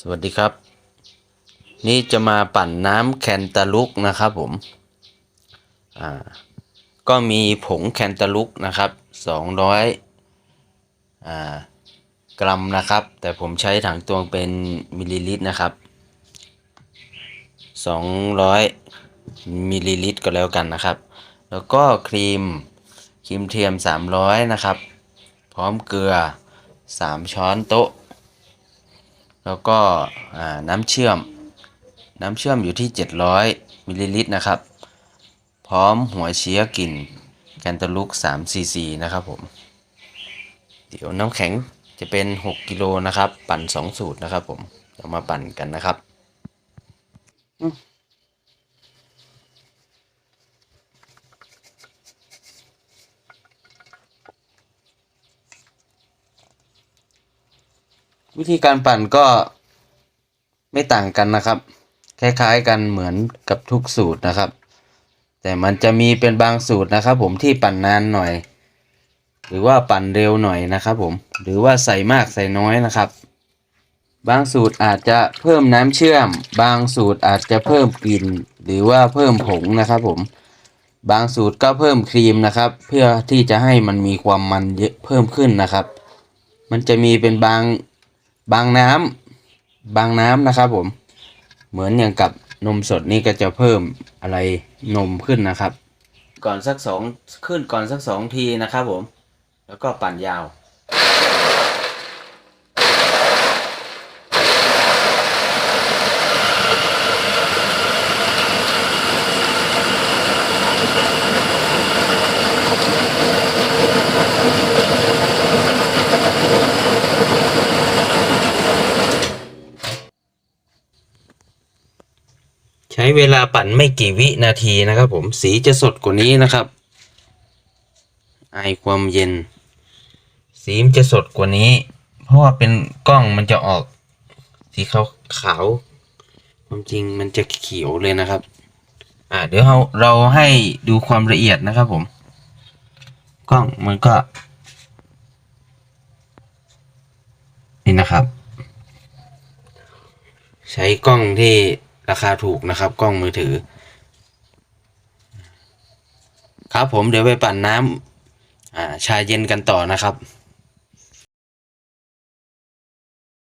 สวัสดีครับ นี่จะมาปั่นน้ำแคนตาลุกนะครับผมอ่าก็มีผงแคนตาลุกนะครับ200อ่ากรัมนะครับ แต่ผมใช้ถังตวงเป็นมิลลิลิตรนะครับ 200มิลลิลิตรก็แล้วกันนะครับ แล้วก็ครีมครีมเทียม 300 นะครับ พร้อมเกลือ 3 ช้อนโต๊ะ แล้วก็น้ำเชื่อม น้ำเชื่อมอยู่ที่ 700 มิลลิลิตรนะครับ พร้อมหัวเชื้อกลิ่นแคนตาลูก3ซีซีนะครับผม เดี๋ยวน้ำแข็งจะเป็น 6 กิโลนะครับ ปั่น 2 สูตรนะครับผมเรามาปั่นกันนะครับ วิธีการปั่นก็ไม่ต่างกันนะครับ คล้ายๆกันเหมือนกับทุกสูตรนะครับ แต่มันจะมีเป็นบางสูตรนะครับ ผมที่ปั่นนานหน่อย หรือว่าปั่นเร็วหน่อยนะครับผมหรือว่าใส่มากใส่น้อยนะครับ บางสูตรอาจจะเพิ่มน้ำเชื่อม บางสูตรอาจจะเพิ่มกลิ่นหรือว่าเพิ่มผงนะครับ ผมบางสูตรก็เพิ่มครีมนะครับ เพื่อที่จะให้มันมีความมันเยอะเพิ่มขึ้นนะครับ มันจะมีเป็นบาง บางน้ำบางน้ำนะครับผม เหมือนอย่างกับนมสดนี่ก็จะเพิ่มอะไรนมขึ้นนะครับ ก่อนสักสองขึ้นก่อนสักสองทีนะครับผม แล้วก็ปั่นยาว ใช้เวลาปั่นไม่กี่วินาทีนะครับ ผมสีจะสดกว่านี้นะครับไอความเย็น สีมันจะสดกว่านี้ เพราะว่าเป็นกล้องมันจะออก สีขาวขาวความจริงมันจะเขียวเลยนะครับ อ่าเดี๋ยวเราเราให้ดูความละเอียดนะครับผม กล้องมันก็ นี่นะครับ ใช้กล้องที่ ราคาถูกนะครับ กล้องมือถือ ครับผมเดี๋ยวไปปั่นน้ำอาชาเย็นกันต่อนะครับ